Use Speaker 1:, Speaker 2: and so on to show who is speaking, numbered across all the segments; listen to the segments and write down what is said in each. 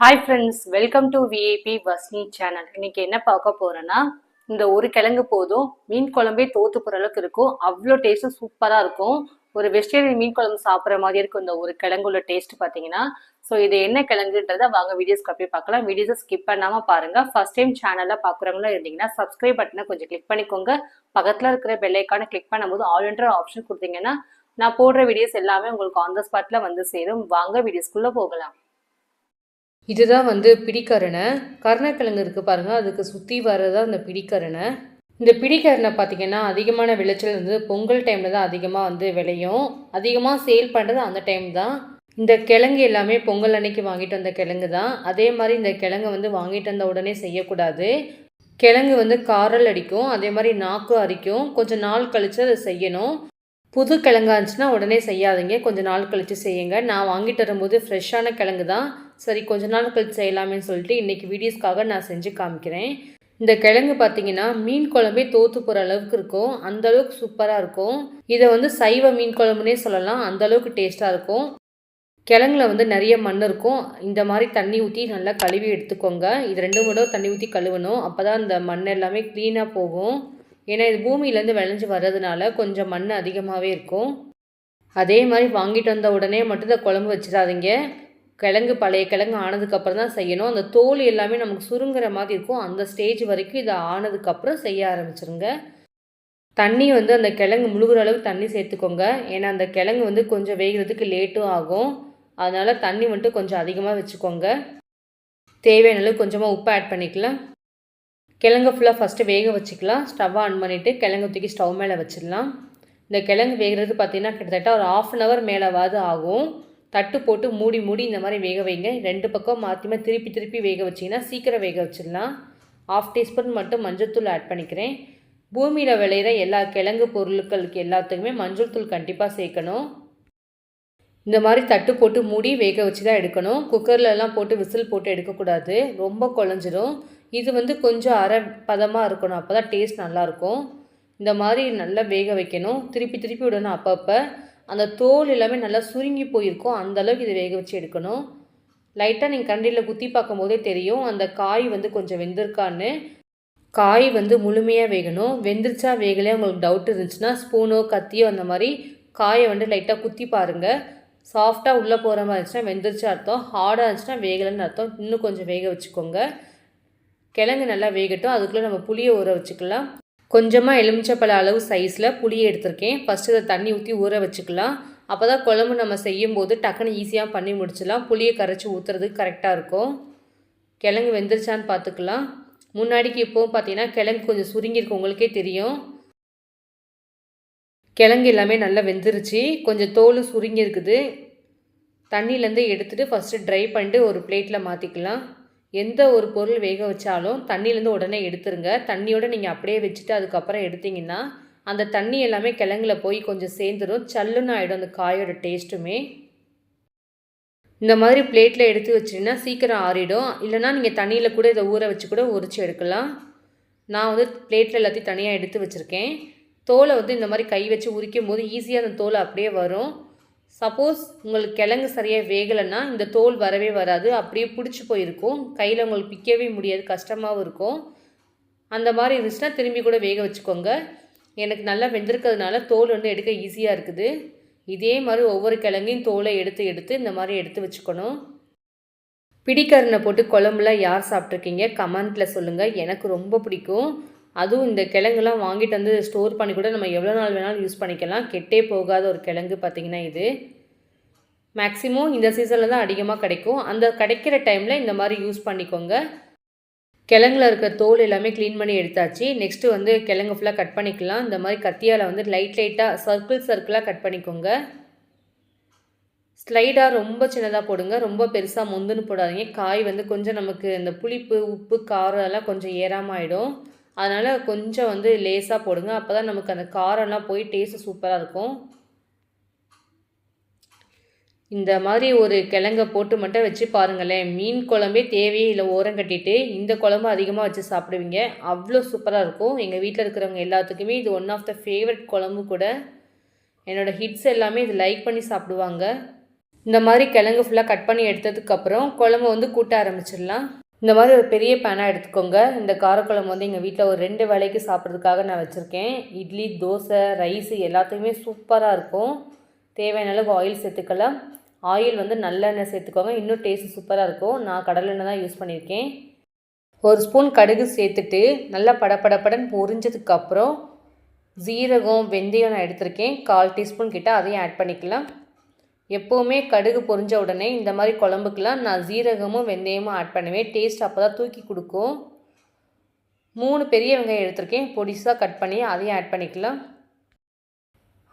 Speaker 1: Hi friends welcome to VAP Vasni channel இன்னைக்கு என்ன பார்க்க போறேன்னா இந்த ஒரு கிழங்கு போதும் மீன் குழம்பே தோத்து போற அளவுக்கு இருக்கும். அவ்வளோ டேஸ்ட்டும் சூப்பராக இருக்கும். ஒரு வெஜிடேரியன் மீன் குழம்பு சாப்பிட்ற மாதிரி இருக்கும் இந்த ஒரு கிழங்குள்ள டேஸ்ட் பார்த்தீங்கன்னா. ஸோ இது என்ன கிழங்குன்றதை வாங்க வீடியோஸ்க்கு அப்படியே பார்க்கலாம். வீடியோஸை ஸ்கிப் பண்ணாமல் பாருங்க. ஃபர்ஸ்ட் டைம் சேனலில் பார்க்குறவங்களா இருந்தீங்கன்னா சப்ஸ்கிரைப் பட்டனை கொஞ்சம் கிளிக் பண்ணிக்கோங்க. பக்கத்தில் இருக்கிற பெல்லைக்கான கிளிக் பண்ணும்போது ஆல் என்ற ஆப்ஷன் கொடுத்தீங்கன்னா நான் போடுற வீடியோஸ் எல்லாமே உங்களுக்கு ஆன் த ஸ்பாட்டில் வந்து சேரும். வாங்க வீடியோஸ்குள்ளே போகலாம்.
Speaker 2: இதுதான் வந்து பிடிக்கரணை கருணக்கிழங்கு இருக்குது பாருங்கள் அதுக்கு சுற்றி வர்றதான் இந்த பிடிக்கரணை இந்த பிடிக்கரணை பார்த்திங்கன்னா அதிகமான விளைச்சல் வந்து பொங்கல் டைமில் தான் அதிகமாக வந்து விளையும். அதிகமாக சேல் பண்ணுறது அந்த டைம் தான். இந்த கிழங்கு எல்லாமே பொங்கல் அன்னைக்கு வாங்கிட்டு வந்த கிழங்கு தான். அதே மாதிரி இந்த கிழங்கு வந்து வாங்கிட்டு வந்த உடனே செய்யக்கூடாது. கிழங்கு வந்து காரல் அடிக்கும் அதே மாதிரி நாக்கு அரிக்கும். கொஞ்சம் நாள் கழித்து அதை செய்யணும். புது கிழங்கா இருந்துச்சுன்னா உடனே செய்யாதீங்க. கொஞ்சம் நாள் கழித்து செய்யுங்க. நான் வாங்கிட்டு வரும்போது ஃப்ரெஷ்ஷான கிழங்கு தான். சரி கொஞ்ச நாள் கழிச்சு செய்யலாமேன்னு சொல்லிட்டு இன்றைக்கி வீடியோஸ்க்காக நான் செஞ்சு காமிக்கிறேன். இந்த கிழங்கு பார்த்தீங்கன்னா மீன் குழம்பே தோற்று போகிற அளவுக்கு இருக்கும். அந்த அளவுக்கு சூப்பராக இருக்கும். இதை வந்து சைவ மீன் குழம்புனே சொல்லலாம். அந்த அளவுக்கு டேஸ்ட்டாக இருக்கும். கிழங்குல வந்து நிறைய மண் இருக்கும். இந்த மாதிரி தண்ணி ஊற்றி நல்லா கழுவி எடுத்துக்கோங்க. இது ரெண்டு மூணு தண்ணி ஊற்றி கழுவணும். அப்போ தான் இந்த மண் எல்லாமே க்ளீனாக போகும். ஏன்னா இது பூமியிலேருந்து விளைஞ்சி வர்றதுனால கொஞ்சம் மண் அதிகமாகவே இருக்கும். அதே மாதிரி வாங்கிட்டு வந்த உடனே மட்டும் இந்த குழம்பு வச்சிடாதீங்க. கிழங்கு பழைய கிழங்கு ஆனதுக்கப்புறம் தான் செய்யணும். அந்த தோல் எல்லாமே நமக்கு சுருங்குற மாதிரி இருக்கும். அந்த ஸ்டேஜ் வரைக்கும் இதை ஆனதுக்கப்புறம் செய்ய ஆரம்பிச்சிருங்க. தண்ணி வந்து அந்த கிழங்கு முழுகிற அளவுக்கு தண்ணி சேர்த்துக்கோங்க. ஏன்னா அந்த கிழங்கு வந்து கொஞ்சம் வேகிறதுக்கு லேட்டும் ஆகும். அதனால் தண்ணி மட்டும் கொஞ்சம் அதிகமாக வச்சுக்கோங்க. தேவையான அளவு கொஞ்சமாக உப்பு ஆட் பண்ணிக்கலாம். கிழங்கு ஃபுல்லாக ஃபஸ்ட்டு வேக வச்சுக்கலாம். ஸ்டவ் ஆன் பண்ணிவிட்டு கிழங்கு தூக்கி ஸ்டவ் மேலே வச்சிடலாம். இந்த கிழங்கு வேகிறது பார்த்திங்கன்னா கிட்டத்தட்ட ஒரு ஆஃப் அன் ஹவர் மேலேவாது ஆகும். தட்டு போட்டு மூடி மூடி இந்த மாதிரி வேக வைங்க. ரெண்டு பக்கம் மாற்றிமா திருப்பி திருப்பி வேக வச்சிங்கன்னா சீக்கிரம் வேக வச்சிடலாம். ஆஃப் டீஸ்பூன் மட்டும் மஞ்சள் தூள் ஆட் பண்ணிக்கிறேன். பூமியில் விளையிற எல்லா கிழங்கு பொருட்களுக்கு எல்லாத்துக்குமே மஞ்சள் தூள் கண்டிப்பாக சேர்க்கணும். இந்த மாதிரி தட்டு போட்டு மூடி வேக வச்சு தான் எடுக்கணும் குக்கர்லலாம் போட்டு விசில் போட்டு எடுக்கக்கூடாது. ரொம்ப குழஞ்சிரும். இது வந்து கொஞ்சம் அரை பதமாக இருக்கணும். அப்போ தான் டேஸ்ட் நல்லாயிருக்கும் இந்த மாதிரி நல்லா வேக வைக்கணும். திருப்பி திருப்பி விடணும் அப்பப்போ. அந்த தோல் எல்லாமே நல்லா சுருங்கி போயிருக்கும். அந்த அளவுக்கு இதை வேக வச்சு எடுக்கணும். லைட்டாக நீங்கள் கண்டியில் குத்தி பார்க்கும் போதே தெரியும். அந்த காய் வந்து கொஞ்சம் வெந்திருக்கான்னு. காய் வந்து முழுமையாக வேகணும். வெந்துருச்சா வேகலையே உங்களுக்கு டவுட் இருந்துச்சுன்னா ஸ்பூனோ கத்தியோ அந்த மாதிரி காயை வந்து லைட்டாக குத்தி பாருங்கள் சாஃப்டாக உள்ளே போகிற மாதிரி இருந்துச்சுன்னா வெந்துருச்சா அர்த்தம். ஹார்டாக இருந்துச்சுன்னா வேகலைன்னு அர்த்தம். இன்னும் கொஞ்சம் வேக வச்சுக்கோங்க. கிழங்கு நல்லா வேகட்டும். அதுக்குள்ளே நம்ம புளியை ஊற வச்சுக்கலாம். கொஞ்சமாக எலுமிச்சப்பழ அளவு சைஸில் புளியை எடுத்திருக்கேன். ஃபஸ்ட்டு அதை தண்ணி ஊற்றி ஊற வச்சுக்கலாம். அப்போ தான் குழம்பு நம்ம செய்யும் போது டக்குன்னு ஈஸியாக பண்ணி முடிச்சிடலாம். புளியை கரைச்சி ஊற்றுறதுக்கு கரெக்டாக இருக்கும். கிழங்கு வெந்துருச்சான்னு பார்த்துக்கலாம் முன்னாடிக்கு இப்போவும் பார்த்தீங்கன்னா கிழங்கு கொஞ்சம் சுருங்கியிருக்கு உங்களுக்கே தெரியும். கிழங்கு எல்லாமே நல்லா வெந்துருச்சு. கொஞ்சம் தோல் சுருங்கி இருக்குது தண்ணியிலேருந்து எடுத்துகிட்டு ஃபஸ்ட்டு ட்ரை பண்ணிட்டு ஒரு பிளேட்டில் மாற்றிக்கலாம் எந்த ஒரு பொருள் வேக வச்சாலும் தண்ணியிலேருந்து உடனே எடுத்துருங்க. தண்ணியோடு நீங்கள் அப்படியே வச்சுட்டு அதுக்கப்புறம் எடுத்திங்கன்னா அந்த தண்ணி எல்லாமே கிழங்குல போய் கொஞ்சம் சேர்ந்துடும் சல்லுன்னு ஆகிடும் அந்த காயோட டேஸ்ட்டுமே. இந்த மாதிரி பிளேட்டில் எடுத்து வச்சிங்கன்னா சீக்கிரம் ஆறிடும். இல்லைனா நீங்கள் தண்ணியில் கூட இதை ஊற வச்சு கூட உரிச்சு எடுக்கலாம். நான் வந்து பிளேட்டில் எல்லாத்தையும் தனியாக எடுத்து வச்சுருக்கேன். தோலை வந்து இந்த மாதிரி கை வச்சு உரிக்கும் போது ஈஸியாக அந்த தோலை அப்படியே வரும். சப்போஸ் உங்களுக்கு கிழங்கு சரியாக வேகலைன்னா இந்த தோல் வரவே வராது அப்படியே பிடிச்சி போயிருக்கும். கையில் உங்களுக்கு பிக்கவே முடியாது கஷ்டமாகவும் இருக்கும். அந்த மாதிரி இருந்துச்சுன்னா திரும்பி கூட வேக வச்சுக்கோங்க. எனக்கு நல்லா வெந்திருக்கிறதுனால தோல் வந்து எடுக்க ஈஸியாக இருக்குது. இதே மாதிரி ஒவ்வொரு கிழங்கையும் தோலை எடுத்து எடுத்து இந்த மாதிரி எடுத்து வச்சுக்கணும். பிடிக்கரணை போட்டு குழம்புலாம் யார் சாப்பிட்ருக்கீங்க கமெண்ட்டில் சொல்லுங்கள் எனக்கு ரொம்ப பிடிக்கும். அதுவும் இந்த கிழங்குலாம் வாங்கிட்டு வந்து ஸ்டோர் பண்ணி கூட நம்ம எவ்வளோ நாள் வேணாலும் யூஸ் பண்ணிக்கலாம். கெட்டே போகாத ஒரு கிழங்கு பார்த்திங்கன்னா இது. மேக்ஸிமம் இந்த சீசனில் தான் அதிகமாக கிடைக்கும். அந்த கிடைக்கிற டைமில் இந்த மாதிரி யூஸ் பண்ணிக்கோங்க. கிழங்குல இருக்க தோல் எல்லாமே க்ளீன் பண்ணி எடுத்தாச்சு. நெக்ஸ்ட்டு வந்து கிழங்கு ஃபுல்லாக கட் பண்ணிக்கலாம். இந்த மாதிரி கத்தியால் வந்து லைட் லைட்டாக சர்க்கிள் சர்க்கிளாக கட் பண்ணிக்கோங்க. ஸ்லைடாக ரொம்ப சின்னதாக போடுங்க. ரொம்ப பெருசாக முந்துன்னு போடாதீங்க. காய் வந்து கொஞ்சம் நமக்கு இந்த புளிப்பு உப்பு காரம் எல்லாம் கொஞ்சம் ஏறாமல் ஆகிடும் அதனால் கொஞ்சம் வந்து லேஸாக போடுங்க. அப்போ தான் நமக்கு அந்த காரம்லாம் போய் டேஸ்ட்டு சூப்பராக இருக்கும். இந்த மாதிரி ஒரு கிழங்க போட்டு மட்டும் வச்சு பாருங்களேன். மீன் குழம்பே தேவையே இல்லை. ஓரம் கட்டிட்டு இந்த குழம்பு அதிகமாக வச்சு சாப்பிடுவீங்க. அவ்வளோ சூப்பராக இருக்கும். எங்கள் வீட்டில் இருக்கிறவங்க எல்லாத்துக்குமே இது ஒன் ஆஃப் த ஃபேவரட் குழம்பு கூட. என்னோடய ஹிட்ஸ் எல்லாமே இது லைக் பண்ணி சாப்பிடுவாங்க. இந்த மாதிரி கிழங்கு ஃபுல்லாக கட் பண்ணி எடுத்ததுக்கப்புறம் குழம்பு வந்து கூட்ட ஆரம்பிச்சிடலாம். இந்த மாதிரி ஒரு பெரிய பேனாக எடுத்துக்கோங்க. இந்த காரக்குழம்பு வந்து எங்கள் வீட்டில் ஒரு ரெண்டு வேளைக்கு சாப்பிட்றதுக்காக நான் வச்சுருக்கேன். இட்லி தோசை ரைஸு எல்லாத்தையுமே சூப்பராக இருக்கும். தேவையான அளவுக்கு ஆயில் சேர்த்துக்கலாம். ஆயில் வந்து நல்லெண்ணெய் சேர்த்துக்கோங்க. இன்னும் டேஸ்ட் சூப்பராக இருக்கும். நான் கடலெண்ணெய் தான் யூஸ் பண்ணியிருக்கேன். ஒரு ஸ்பூன் கடுகு சேர்த்துட்டு நல்லா படபடபடன்னு பொரிஞ்சதுக்கப்புறம் ஜீரகம் வெந்தயம் நான் எடுத்திருக்கேன். கால் டீஸ்பூன் கிட்ட அதையும் ஆட் பண்ணிக்கலாம். எப்போவுமே கடுகு பொரிஞ்ச உடனே இந்த மாதிரி குழம்புக்கெலாம் நான் ஜீரகமும் வெந்தயமும் ஆட் பண்ணுவேன். டேஸ்ட் அப்போ தான் தூக்கி கொடுக்கும். மூணு பெரிய வெங்காயம் எடுத்திருக்கேன். பொடிசாக கட் பண்ணி அதையும் ஆட் பண்ணிக்கலாம்.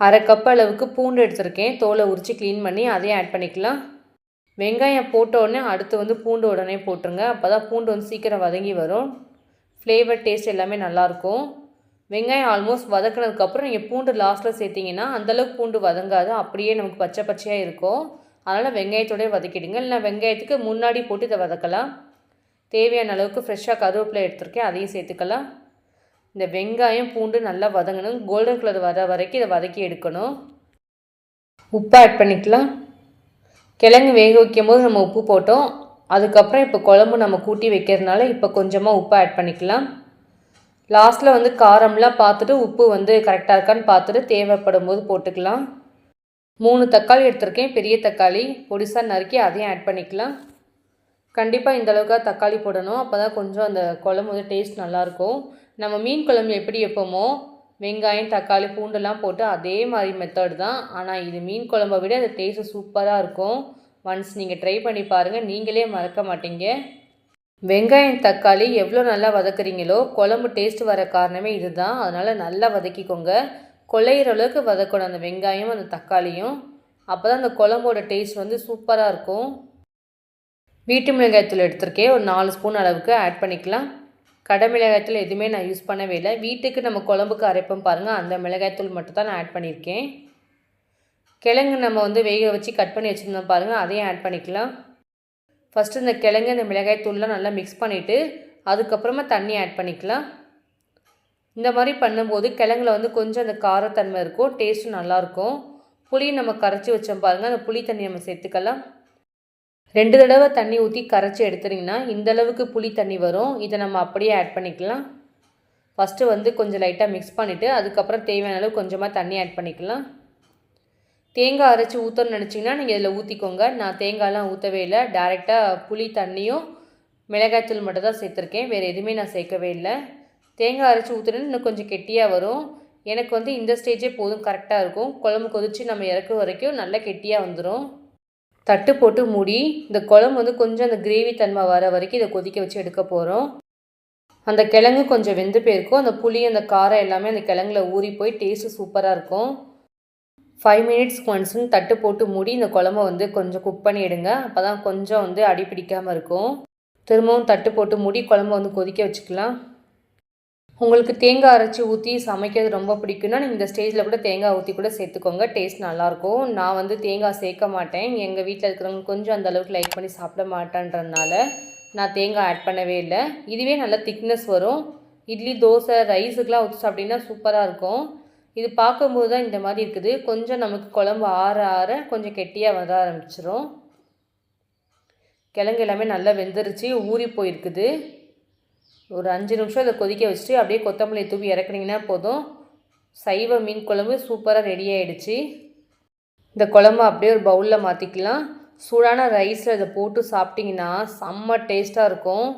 Speaker 2: அரை கப் அளவுக்கு பூண்டு எடுத்திருக்கேன். தோலை உரித்து க்ளீன் பண்ணி அதையும் ஆட் பண்ணிக்கலாம். வெங்காயம் போட்ட உடனே அடுத்து வந்து பூண்டு உடனே போட்டுருங்க. அப்போ தான் பூண்டு வந்து சீக்கிரம் வதங்கி வரும். ஃப்ளேவர் டேஸ்ட் எல்லாமே நல்லாயிருக்கும் வெங்காயம் ஆல்மோஸ்ட் வதக்கினதுக்கப்புறம் நீங்கள் பூண்டு லாஸ்ட்டில் சேர்த்திங்கன்னா அந்தளவுக்கு பூண்டு வதங்காது. அப்படியே நமக்கு பச்சை பச்சையாக இருக்கும். அதனால் வெங்காயத்தோடய வதக்கிடுங்க. இல்லைனா வெங்காயத்துக்கு முன்னாடி போட்டு இதை வதக்கலாம். தேவையான அளவுக்கு ஃப்ரெஷ்ஷாக கருவேப்பிலை எடுத்திருக்கேன். அதையும் சேர்த்துக்கலாம். இந்த வெங்காயம் பூண்டு நல்லா வதங்கணும். கோல்டன் கலர் வர வரைக்கும் இதை வதக்கி எடுக்கணும். உப்பு ஆட் பண்ணிக்கலாம். கிழங்கு வேக வைக்கும் போது நம்ம உப்பு போட்டோம். அதுக்கப்புறம் இப்போ குழம்பு நம்ம கூட்டி வைக்கிறதுனால இப்போ கொஞ்சமாக உப்பு ஆட் பண்ணிக்கலாம். லாஸ்ட்டில் வந்து காரம்லாம் பார்த்துட்டு உப்பு வந்து கரெக்டாக இருக்கான்னு பார்த்துட்டு தேவைப்படும் போது போட்டுக்கலாம். மூணு தக்காளி எடுத்திருக்கேன். பெரிய தக்காளி பொடிசாக நறுக்கி அதையும் ஆட் பண்ணிக்கலாம். கண்டிப்பாக இந்த அளவுக்கு தக்காளி போடணும். அப்போ தான் கொஞ்சம் அந்த குழம்பு வந்து டேஸ்ட் நல்லாயிருக்கும். நம்ம மீன் குழம்பு எப்படி எப்போமோ வெங்காயம் தக்காளி பூண்டெல்லாம் போட்டு அதே மாதிரி மெத்தட் தான். ஆனால் இது மீன் குழம்பை விட அந்த டேஸ்ட்டு சூப்பராக இருக்கும். ஒன்ஸ் நீங்கள் ட்ரை பண்ணி பாருங்கள் நீங்களே மறக்க மாட்டீங்க. வெங்காயம் தக்காளி எவ்வளோ நல்லா வதக்குறீங்களோ குழம்பு டேஸ்ட் வர காரணமே இதுதான். அதனால் நல்லா வதக்கிக்கோங்க. கொள்ளையிற அளவுக்கு வதக்கணும் அந்த வெங்காயம் அந்த தக்காளியும். அப்போ தான் அந்த குழம்போட டேஸ்ட் வந்து சூப்பராக இருக்கும். வீட்டு மிளகாய்த்தூள் எடுத்திருக்கேன். ஒரு நாலு ஸ்பூன் அளவுக்கு ஆட் பண்ணிக்கலாம். கடை மிளகாய்த்தூள் எதுவுமே நான் யூஸ் பண்ணவே இல்லை. வீட்டுக்கு நம்ம குழம்புக்கு அரைப்போம் பாருங்கள் அந்த மிளகாய்த்தூள் மட்டும் தான் நான் ஆட் பண்ணியிருக்கேன். கிழங்கு நம்ம வந்து வேக வச்சு கட் பண்ணி வச்சுருந்தோம் பாருங்கள் அதையும் ஆட் பண்ணிக்கலாம். ஃபஸ்ட்டு இந்த கிழங்கு இந்த மிளகாய் தூள்லாம் நல்லா மிக்ஸ் பண்ணிவிட்டு அதுக்கப்புறமா தண்ணி ஆட் பண்ணிக்கலாம். இந்த மாதிரி பண்ணும்போது கிழங்குல வந்து கொஞ்சம் அந்த காரத்தன்மை இருக்கும் டேஸ்ட்டும் நல்லாயிருக்கும் புளி நம்ம கரைச்சி வச்சோம் பாருங்கள் அந்த புளி தண்ணி நம்ம சேர்த்துக்கலாம். ரெண்டு தடவை தண்ணி ஊற்றி கரைச்சி எடுத்துட்டிங்கன்னா இந்த அளவுக்கு புளி தண்ணி வரும். இதை நம்ம அப்படியே ஆட் பண்ணிக்கலாம். ஃபஸ்ட்டு வந்து கொஞ்சம் லைட்டாக மிக்ஸ் பண்ணிவிட்டு அதுக்கப்புறம் தேவையான அளவு கொஞ்சமாக தண்ணி ஆட் பண்ணிக்கலாம். தேங்காய் அரைச்சி ஊற்றணும்னு நினச்சிங்கன்னா நீங்கள் இதில் ஊற்றிக்கோங்க நான் தேங்காயெலாம் ஊற்றவே இல்லை. டேரெக்டாக புளி தண்ணியும் மிளகாய்த்தூள் மட்டும் தான் சேர்த்துருக்கேன். வேறு எதுவுமே நான் சேர்க்கவே இல்லை. தேங்காய் அரைச்சி ஊற்றுனா இன்னும் கொஞ்சம் கெட்டியாக வரும். எனக்கு வந்து இந்த ஸ்டேஜே போதும் கரெக்டாக இருக்கும். குழம்பு கொதித்து நம்ம இறக்கு வரைக்கும் நல்லா கெட்டியாக வந்துடும் தட்டு போட்டு மூடி இந்த குழம்பு வந்து கொஞ்சம் அந்த கிரேவி தன்மை வர வரைக்கும் இதை கொதிக்க வச்சு எடுக்க போகிறோம் அந்த கிழங்கு கொஞ்சம் வெந்து போயிருக்கும். அந்த புளி அந்த காரம் எல்லாமே அந்த கிழங்குல ஊறி போய் டேஸ்ட்டு சூப்பராக இருக்கும். ஃபைவ் மினிட்ஸ்க்கு ஒன்ஸ்னு தட்டு போட்டு மூடி இந்த குழம்ப வந்து கொஞ்சம் குக் பண்ணிவிடுங்க அப்போ தான் கொஞ்சம் வந்து அடி பிடிக்காமல் இருக்கும். திரும்பவும் தட்டு போட்டு மூடி குழம்பு வந்து கொதிக்க வச்சுக்கலாம். உங்களுக்கு தேங்காய் அரைச்சி ஊற்றி சமைக்கிறது ரொம்ப பிடிக்குன்னா நீங்கள் இந்த ஸ்டேஜில் கூட தேங்காய் ஊற்றி கூட சேர்த்துக்கோங்க. டேஸ்ட் நல்லாயிருக்கும். நான் வந்து தேங்காய் சேர்க்க மாட்டேன். எங்கள் வீட்டில் இருக்கிறவங்க கொஞ்சம் அந்தளவுக்கு லைக் பண்ணி சாப்பிட மாட்டேன்றதுனால நான் தேங்காய் ஆட் பண்ணவே இல்லை. இதுவே நல்லா திக்னஸ் வரும். இட்லி தோசை ரைஸுக்கெலாம் ஊற்றி சாப்பிட்டிங்கன்னா சூப்பராக இருக்கும். இது பார்க்கும்போது தான் இந்த மாதிரி இருக்குது. கொஞ்சம் நமக்கு குழம்பு ஆற ஆற கொஞ்சம் கெட்டியாக வர ஆரம்பிச்சிரும். கிழங்கு எல்லாமே நல்லா வெந்துருச்சு ஊறி போயிருக்குது. ஒரு அஞ்சு நிமிஷம் இதை கொதிக்க வச்சுட்டு அப்படியே கொத்தமல்லி தூவி இறக்குனீங்கன்னா போதும். சைவ மீன் குழம்பு சூப்பராக ரெடி ஆகிடுச்சு இந்த குழம்பு அப்படியே ஒரு பவுலில் மாற்றிக்கலாம் சூடான ரைஸில் இதை போட்டு சாப்பிட்டிங்கன்னா செம்ம டேஸ்ட்டாக இருக்கும்.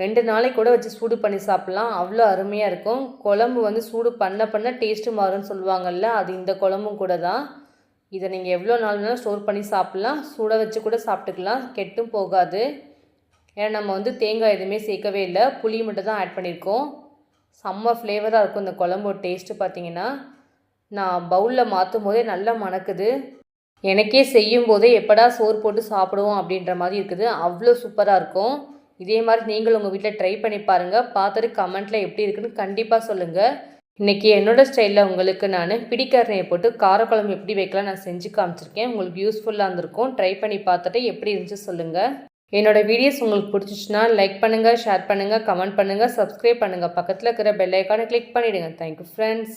Speaker 2: ரெண்டு நாளைக்கு கூட வச்சு சூடு பண்ணி சாப்பிட்லாம். அவ்வளோ அருமையாக இருக்கும். குழம்பு வந்து சூடு பண்ண பண்ண டேஸ்ட்டு மாறும்னு சொல்லுவாங்கல்ல அது இந்த குழம்பும் கூட தான். இதை நீங்கள் எவ்வளோ நாள் வேணாலும் ஸ்டோர் பண்ணி சாப்பிட்லாம். சூட வச்சு கூட சாப்பிட்டுக்கலாம். கெட்டும் போகாது. ஏன்னா நம்ம வந்து தேங்காய் எதுவுமே சேர்க்கவே இல்லை. புளி மட்டும் தான் ஆட் பண்ணியிருக்கோம் செம்ம ஃப்ளேவராக இருக்கும் இந்த குழம்போட டேஸ்ட்டு பார்த்தீங்கன்னா. நான் பவுலில் மாற்றும் போதே நல்லா மணக்குது. எனக்கே செய்யும் போதே எப்படா சோறு போட்டு சாப்பிடுவோம் அப்படின்ற மாதிரி இருக்குது. அவ்வளோ சூப்பராக இருக்கும். இதே மாதிரி நீங்களும் உங்கள் வீட்டில் ட்ரை பண்ணி பாருங்கள் பார்த்துட்டு கமெண்ட்டில் எப்படி இருக்குன்னு கண்டிப்பாக சொல்லுங்கள் இன்றைக்கி என்னோடய ஸ்டைலில் உங்களுக்கு நான் பிடிக்கரணையை போட்டு காரக்குழம்பு எப்படி வைக்கலாம் நான் செஞ்சு காமிச்சிருக்கேன். உங்களுக்கு யூஸ்ஃபுல்லாக இருந்திருக்கும். ட்ரை பண்ணி பார்த்துட்டு எப்படி இருந்துச்சு சொல்லுங்கள் என்னோடய வீடியோஸ் உங்களுக்கு பிடிச்சிச்சுன்னா லைக் பண்ணுங்கள் ஷேர் பண்ணுங்கள் கமெண்ட் பண்ணுங்கள் சப்ஸ்கிரைப் பண்ணுங்கள் பக்கத்தில் இருக்கிற பெல் ஐக்கானை கிளிக் பண்ணிவிடுங்க தேங்க்யூ ஃப்ரெண்ட்ஸ்